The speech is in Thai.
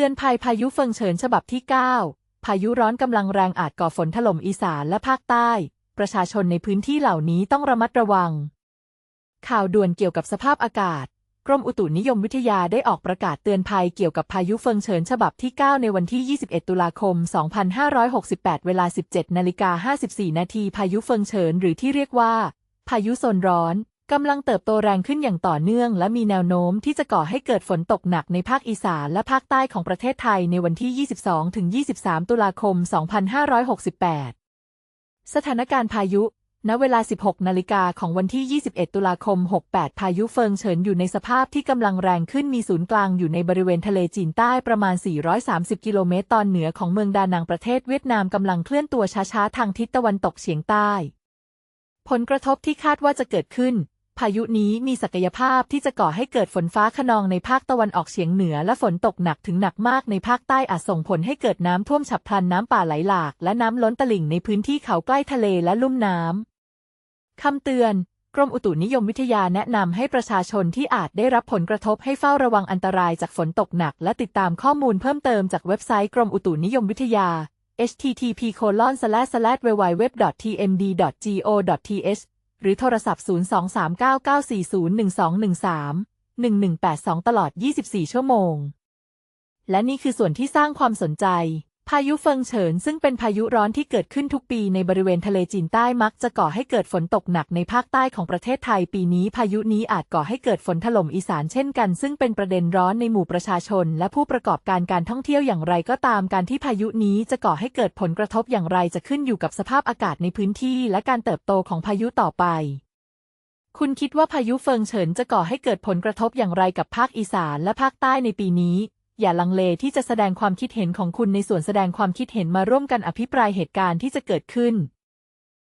ตือนภัยพายุเฟิงเฉินฉบับที่ 9 พายุร้อนกำลังแรงอาจก่อฝนถล่มอีสานและภาคใต้ ประชาชนในพื้นที่เหล่านี้ต้องระมัดระวัง ข่าวด่วนเกี่ยวกับสภาพอากาศ กรมอุตุนิยมวิทยาได้ออกประกาศเตือนภัยเกี่ยวกับพายุเฟิงเฉินฉบับที่ 9 ในวันที่ 21 ตุลาคม 2568 เวลา 17นาฬิกา54 นาทีพายุเฟิงเฉินหรือที่เรียกว่า พายุโซนร้อน กำลังเติบโตแรงขึ้นอย่างต่อเนื่อง และมีแนวโน้มที่จะก่อให้เกิดฝนตกหนักในภาคอีสานและภาคใต้ของประเทศไทยในวันที่ 22-23 ตุลาคม 2568 สถานการณ์พายุ ณ เวลา 16 นาฬิกาของวันที่ 21 ตุลาคม 68 พายุเฟิงเฉินอยู่ในสภาพที่กำลังแรงขึ้นมีศูนย์กลางอยู่ในบริเวณทะเลจีนใต้ประมาณ 430 กิโลเมตรตอนเหนือของเมืองดานังประเทศเวียดนามกำลังเคลื่อนตัวช้าๆ ทางทิศตะวันตกเฉียงใต้ ผลกระทบที่คาดว่าจะเกิดขึ้น พายุนี้มีศักยภาพที่จะก่อให้เกิดฝนฟ้าขนองในภาคตะวันออกเฉียงเหนือ และฝนตกหนักถึงหนักมากในภาคใต้อาจส่งผลให้เกิดน้ำท่วมฉับพลันน้ำป่าไหลหลาก และน้ำล้นตลิ่งในพื้นที่เขาใกล้ทะเลและลุ่มน้ำคำเตือนกรมอุตุนิยมวิทยาแนะนำให้ประชาชนที่อาจได้รับผลกระทบให้เฝ้าระวังอันตรายจากฝนตกหนัก และติดตามข้อมูลเพิ่มเติมจากเว็บไซต์กรมอุตุนิยมวิทยา http www.tmd.go.th หรือโทรศัพท์ 02399401213 1182 ตลอด 24 ชั่วโมง และนี่คือส่วนที่สร้างความสนใจ พายุเฟิงเฉินซึ่งเป็นพายุร้อนที่เกิดขึ้นทุกปีในบริเวณทะเลจีนใต้มักจะก่อให้เกิดฝนตกหนักในภาคใต้ของประเทศไทยปีนี้ พายุนี้อาจก่อให้เกิดฝนถล่มอีสานเช่นกัน ซึ่งเป็นประเด็นร้อนในหมู่ประชาชน และผู้ประกอบการการท่องเที่ยวอย่างไรก็ตามการที่พายุนี้จะก่อให้เกิดผลกระทบอย่างไรจะขึ้นอยู่กับสภาพอากาศในพื้นที่และการเติบโตของพายุต่อไปคุณคิดว่าพายุเฟิงเฉินจะก่อให้เกิดผลกระทบอย่างไรกับภาคอีสานและภาคใต้ในปีนี้ อย่าลังเลที่จะแสดงความคิดเห็นของคุณในส่วนแสดงความคิดเห็นมาร่วมกันอภิปรายเหตุการณ์ที่จะเกิดขึ้น